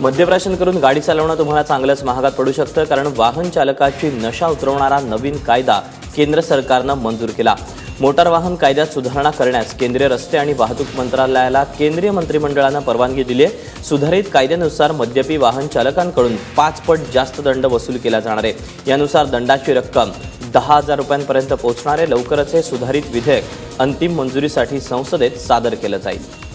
मद्यप्राशन करून गाडी चालवणं तुम्हाला चांगलंच महागात पडू शकतं कारण वाहन चालकाची नशा उतरवणारा नवीन कायदा केंद्र सरकारनं मंजूर केला. मोटार वाहन कायद्यात सुधारणा करण्यास केंद्रीय रस्ते आणि वाहतूक मंत्रालयाला केंद्रीय मंत्रिमंडळानं परवानगी दिली आहे. सुधारित कायद्यानुसार मद्यपी वाहन चालकांकडून पाच पट जास्त दंड वसूल केला जाणार आहे. यानुसार दंडाची रक्कम दहा हजार रुपयांपर्यंत पोहोचणारे लवकरच हे सुधारित विधेयक अंतिम मंजुरीसाठी संसदेत सादर केलं जाईल.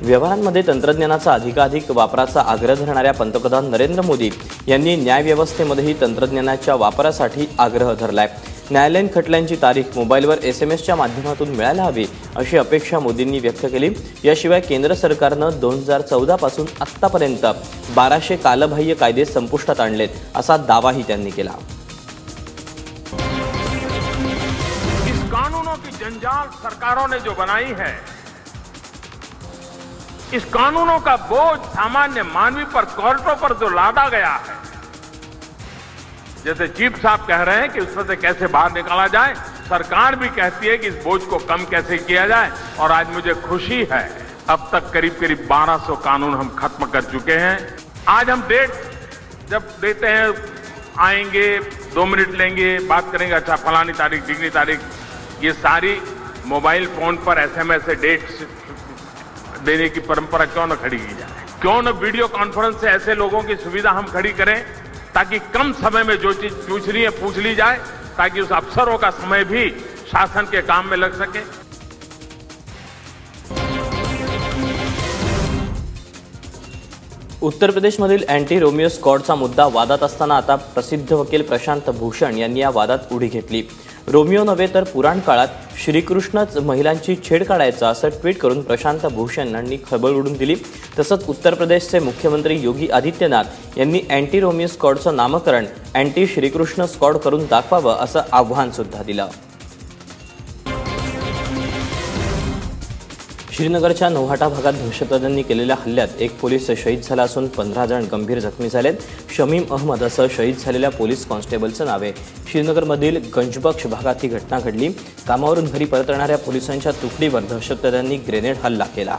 व्यवहारांमध्ये तंत्रज्ञानाचा अधिकाधिक वापराचा आग्रह धरणाऱ्या पंतप्रधान नरेंद्र मोदी यांनी न्यायव्यवस्थेमध्येही तंत्रज्ञानाच्या वापरासाठी आग्रह धरलाय. न्यायालयीन खटल्यांची तारीख मोबाईलवर एस एम एसच्या माध्यमातून मिळायला हवी अशी अपेक्षा मोदींनी व्यक्त केली. याशिवाय केंद्र सरकारनं दोन हजार चौदापासून आत्तापर्यंत बाराशे कालबाह्य कायदे संपुष्टात आणलेत असा दावाही त्यांनी केला. इस कानूनों की जंजाल सरकारों ने जो बनाई है इस कानूनों का बोझ सामान्य मानवी पर कोर्टों पर जो लादा गया है। जैसे चीफ साहब कह रहे हैं कि उसमें से कैसे बाहर निकाला जाए, सरकार भी कहती है कि इस बोझ को कम कैसे किया जाए, और आज मुझे खुशी है। अब तक करीब करीब 1200 कानून हम खत्म कर चुके हैं। आज हम डेट, जब देते हैं, आएँगे, दो मिनट लेंगे, बात करेंगे अच्छा फलानी तारीख डिग्री तारीख, ये सारी मोबाइल फ़ोन पर, एसएमएस से डेट देने की परंपरा क्यों न खड़ी की जाए? क्यों न वीडियो कॉन्फ्रेंस से ऐसे लोगों की सुविधा हम खड़ी करें, ताकि कम समय में जो चीज़ पूछनी है, पूछ ली जाए, ताकि उस अफसरों का समय भी शासन के काम में लग सके। उत्तर प्रदेशमधील अँटी रोमिओ स्कॉडचा मुद्दा वादात असताना आता प्रसिद्ध वकील प्रशांत भूषण यांनी या वादात उडी घेतली. रोमिओ नव्हे तर पुराण काळात श्रीकृष्णच महिलांची छेड काढायचा असं ट्विट करून प्रशांत भूषण यांनी खळबळ उडून दिली. तसंच उत्तर प्रदेशचे मुख्यमंत्री योगी आदित्यनाथ यांनी अँटी रोमियो स्कॉडचं नामकरण अँटी श्रीकृष्ण स्कॉड करून दाखवावं असं आव्हान सुद्धा दिलं. श्रीनगरच्या नौहाटा भागात दहशतवाद्यांनी केलेल्या हल्ल्यात एक पोलीस शहीद झाला असून पंधरा जण गंभीर जखमी झालेत. शमीम अहमद असं शहीद झालेल्या पोलीस कॉन्स्टेबलचं नाव आहे. श्रीनगरमधील गंजबक्ष भागात ही घटना घडली. कामावरून घरी परतणाऱ्या पोलिसांच्या तुकडीवर दहशतवाद्यांनी ग्रेनेड हल्ला केला.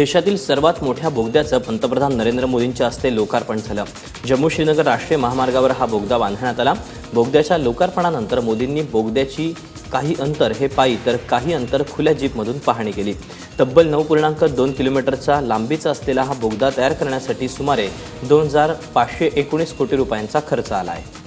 देशातील सर्वात मोठ्या बोगद्याचं पंतप्रधान नरेंद्र मोदींच्या हस्ते लोकार्पण झालं. जम्मू श्रीनगर राष्ट्रीय महामार्गावर हा बोगदा बांधण्यात आला. बोगद्याच्या लोकार्पणानंतर मोदींनी बोगद्याची काही अंतर हे पायी तर काही अंतर खुल्या जीपमधून पाहणी केली. तब्बल नऊ पूर्णांक दोन किलोमीटरचा लांबीचा असलेला हा बोगदा तयार करण्यासाठी सुमारे दोन हजार पाचशे एकोणीस कोटी रुपयांचा खर्च आला आहे.